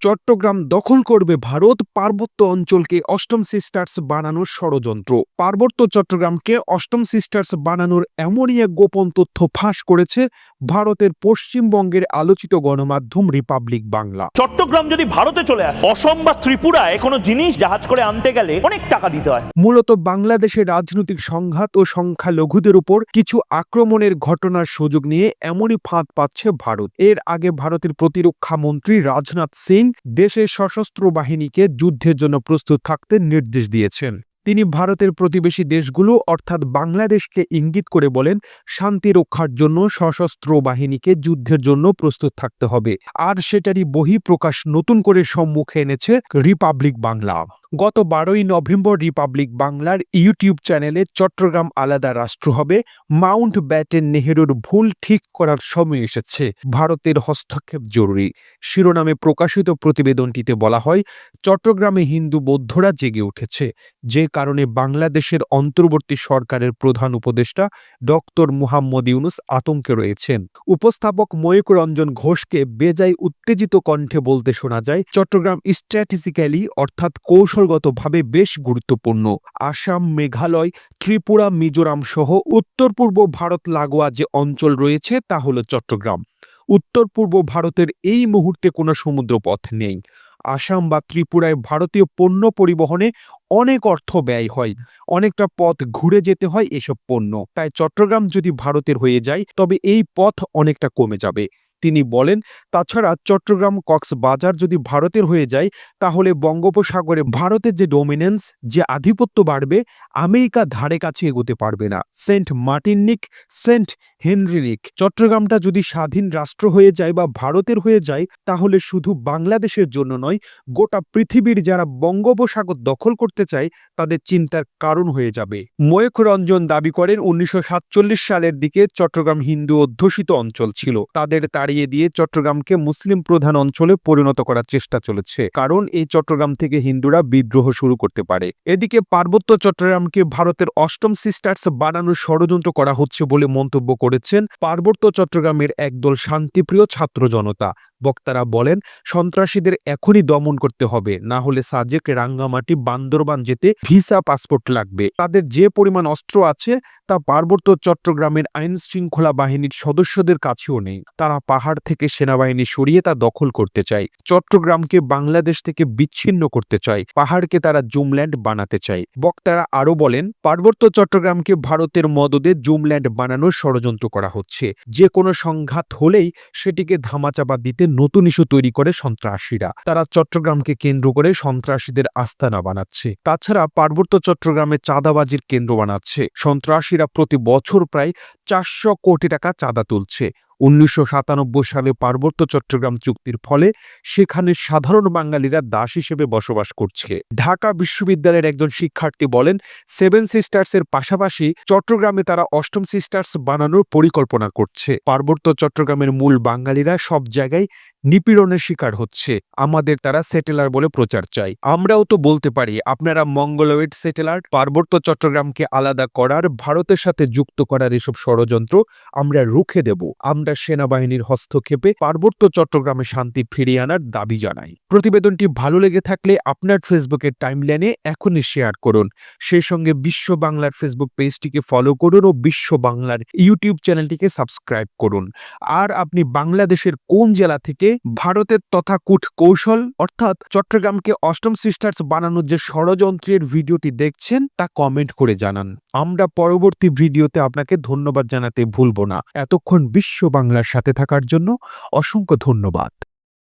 চট্টগ্রাম দখল করবে ভারত। পার্বত্য অঞ্চলকে অষ্টম সিস্টার্স বানানোর ষড়যন্ত্র। পার্বত্য চট্টগ্রামকে অষ্টম সিস্টার্স বানানোর এমনই এক গোপন তথ্য ফাঁস করেছে ভারতের পশ্চিমবঙ্গের আলোচিত গণমাধ্যম রিপাবলিক বাংলা। চট্টগ্রাম যদি ভারতে চলে আসে অসম বা ত্রিপুরায় কোনো জিনিস জাহাজ করে আনতে গেলে অনেক টাকা দিতে হয়। মূলত বাংলাদেশের রাজনৈতিক সংঘাত ও সংখ্যালঘুদের উপর কিছু আক্রমণের ঘটনার সুযোগ নিয়ে এমনই ফাঁদ পাচ্ছে ভারত। এর আগে ভারতের প্রতিরক্ষা মন্ত্রী রাজনাথ সিং দেশের সশস্ত্র বাহিনীকে যুদ্ধের জন্য প্রস্তুত থাকতে নির্দেশ দিয়েছেন। তিনি ভারতের প্রতিবেশী দেশগুলো, অর্থাৎ বাংলাদেশকে ইঙ্গিত করে বলেন, শান্তি রক্ষার জন্য সশস্ত্র বাহিনীকে যুদ্ধের জন্য প্রস্তুত থাকতে হবে। আর সেটারই বহিঃপ্রকাশ নতুন করে সম্মুখে এনেছে রিপাবলিক বাংলা। গত বারোই নভেম্বর রিপাবলিক বাংলার ইউটিউব চ্যানেলে চট্টগ্রাম আলাদা রাষ্ট্র হবে, মাউন্ট ব্যাটেন নেহেরুর ভুল ঠিক করার সময় এসেছে। ভারতের হস্তক্ষেপ জরুরি। শিরোনামে প্রকাশিত প্রতিবেদনটিতে বলা হয়, চট্টগ্রামে হিন্দু বৌদ্ধরা জেগে উঠেছে। যে কারণে বাংলাদেশের অন্তর্বর্তী সরকারের প্রধান উপদেষ্টা ডক্টর মুহাম্মদ ইউনুস আতঙ্কে রয়েছেন। উপস্থাপক ময়ূক রঞ্জন ঘোষকে বেজায় উত্তেজিত কণ্ঠে বলতে শোনা যায়, চট্টগ্রাম স্ট্র্যাটেজিক্যালি অর্থাৎ কৌশলগতভাবে বেশ গুরুত্বপূর্ণ। আসাম, মেঘালয়, ত্রিপুরা, মিজোরাম সহ উত্তর পূর্ব ভারত লাগোয়া যে অঞ্চল রয়েছে তা হল চট্টগ্রাম। উত্তর পূর্ব ভারতের এই মুহূর্তে কোনো সমুদ্রপথ নেই। আসাম বা ত্রিপুরায় ভারতীয় পণ্য পরিবহনে অনেক অর্থ ব্যয় হয়। অনেকটা পথ ঘুরে যেতে হয় এসব পণ্য। তাই চট্টগ্রাম যদি ভারতের হয়ে যায়, তবে এই পথ অনেকটা কমে যাবে। তিনি বলেন, তাছাড়া চট্টগ্রাম কক্সবাজার যদি ভারতের হয়ে যায়, তাহলে বঙ্গোপসাগরে ভারতের যে ডোমিনেন্স যে আধিপত্য বাড়বে, আমেরিকা ধারে কাছে এগোতে পারবে না। সেন্ট মার্টিনিক সেন্ট হেনরিনিক চট্টগ্রামটা যদি স্বাধীন রাষ্ট্র হয়ে যায় বা ভারতের হয়ে যায়, তাহলে শুধু বাংলাদেশের জন্য নয়, গোটা পৃথিবীর যারা বঙ্গোপসাগর দখল করতে চায়, তাদের চিন্তার কারণ হয়ে যাবে। ময়ূখ রঞ্জন দাবি করেন উনিশশো সাতচল্লিশ সালের দিকে চট্টগ্রাম হিন্দু অধ্যুষিত অঞ্চল ছিল। তাদের তাড়িয়ে দিয়ে চট্টগ্রামকে মুসলিম প্রধান অঞ্চলে পরিণত করার চেষ্টা চলেছে। কারণ এই চট্টগ্রাম থেকে হিন্দুরা বিদ্রোহ শুরু করতে পারে। এদিকে পার্বত্য চট্টগ্রামকে ভারতের অষ্টম সিস্টার্স বানানোর ষড়যন্ত্র করা হচ্ছে বলে মন্তব্য করেছেন পার্বত্য চট্টগ্রামের একদল শান্তিপ্রিয় ছাত্র জনতা। বক্তারা বলেন, সন্ত্রাসীদের এখনই দমন করতে হবে, না হলে সাজেক রাঙ্গামাটি বান্দরবান যেতে ভিসা পাসপোর্ট লাগবে। তাদের যে পরিমাণ অস্ত্র আছে, তা পার্বত্য চট্টগ্রামের আইন শৃঙ্খলা বাহিনীর সদস্যদের কাছেও নেই। তারা পাহাড় থেকে সেনাবাহিনী সরিয়ে তা দখল করতে চায়, চট্টগ্রামকে বাংলাদেশ থেকে বিচ্ছিন্ন করতে চায়, পাহাড়কে তারা জুমল্যান্ড বানাতে চায়। বক্তারা আরও বলেন, পার্বত্য চট্টগ্রামকে ভারতের মদদে জুমল্যান্ড বানানোর ষড়যন্ত্র করা হচ্ছে। যে কোনো সংঘাত হলেই সেটিকে ধামাচাপা দিতে নতুন ইস্যু তৈরি করে সন্ত্রাসীরা। তারা চট্টগ্রামকে কেন্দ্র করে সন্ত্রাসীদের আস্তানা বানাচ্ছে। তাছাড়া পার্বত্য চট্টগ্রামে চাঁদাবাজির কেন্দ্র বানাচ্ছে। সন্ত্রাসীরা প্রতি বছর প্রায় চারশো কোটি টাকা চাঁদা তুলছে। উনিশশো সাতানব্বই সালে পার্বত্য চট্টগ্রাম চুক্তির ফলে সেখানে সাধারণ বাঙালিরা দাস হিসেবে বসবাস করছে। ঢাকা বিশ্ববিদ্যালয়ের একজন শিক্ষার্থী বলেন, সেভেন সিস্টার্সের পাশাপাশি চট্টগ্রামে তারা অষ্টম সিস্টার্স বানানোর পরিকল্পনা করছে। পার্বত্য চট্টগ্রামের মূল বাঙালিরা সব জায়গায় নিপীড়নের শিকার হচ্ছে। আমাদের তারা সেটেলার বলে প্রচার চাই আমরাও তো বলতে পারি, আপনারা মঙ্গলওয়েড সেটেলার, পার্বত্য চট্টগ্রামকে আলাদা করার, ভারতের সাথে যুক্ত করার এসব ষড়যন্ত্র আমরা রুখে দেব। আমরা সেনাবাহিনীর হস্তক্ষেপে পার্বত্য চট্টগ্রামে শান্তি ফিরিয়ে আনার দাবি জানাই। প্রতিবেদনটি ভালো লেগে থাকলে আপনার ফেসবুকের টাইমলাইনে এখনই শেয়ার করুন। সেই সঙ্গে বিশ্ব বাংলার ফেসবুক পেজটিকে ফলো করুন ও বিশ্ব বাংলার ইউটিউব চ্যানেলটিকে সাবস্ক্রাইব করুন। আর আপনি বাংলাদেশের কোন জেলা থেকে ভারতের তথা কূট কৌশল, অর্থাৎ চট্টগ্রামকে অষ্টম সিস্টার্স বানানোর যে ষড়যন্ত্রের ভিডিওটি দেখছেন, তা কমেন্ট করে জানান। আমরা পরবর্তী ভিডিওতে আপনাকে ধন্যবাদ জানাতে ভুলব না। এতক্ষণ বিশ্ব বাংলার সাথে থাকার জন্য অসংখ্য ধন্যবাদ।